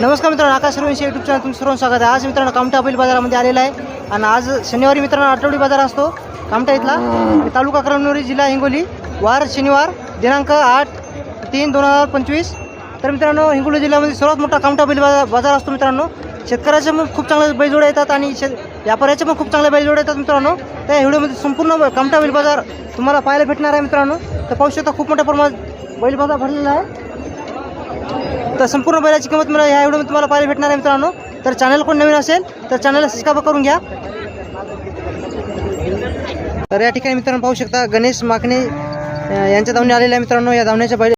नमस्कार मित्रांनो आकाश रवींशी YouTube channel तुमचं सर्व स्वागत आहे. आज मित्रांनो कामठा बैल बाजारामध्ये आलेला आहे. आणि आज शनिवारी मित्रांनो आठवडी बाजार असतो. कामठा इथला. तालुका कळमनुरी जिल्हा हिंगोली. वार शनिवार दिनांक आठ तीन दोन हजार पंचवीस. तर मित्रांनो हिंगोली जिल्ह्यामध्ये सर्वात मोठा कामठा बैल बाजार असतो मित्रांनो. शेतकऱ्याच्या खूप चांगले बैलजोडे येतात आणि शेत व्यापाऱ्याचे पण खूप चांगले बैलजोडे येतात मित्रांनो. त्या व्हिडिओमध्ये संपूर्ण कमटा बैल बाजार तुम्हाला पाहायला भेटणार आहे मित्रांनो. तर पाहू शकता खूप मोठ्या प्रमाणात बैल बाजार भरलेला आहे. तर संपूर्ण बैलाची किंमत मला ह्या व्हिडिओमध्ये तुम्हाला पाहायला भेटणार आहे मित्रांनो. तर चॅनल कोण नवीन असेल तर चॅनलला सबस्क्राईब करून घ्या. तर या ठिकाणी मित्रांनो पाहू शकता गणेश माकणे यांच्या धावणे आलेल्या मित्रांनो. या धावण्याच्या बैल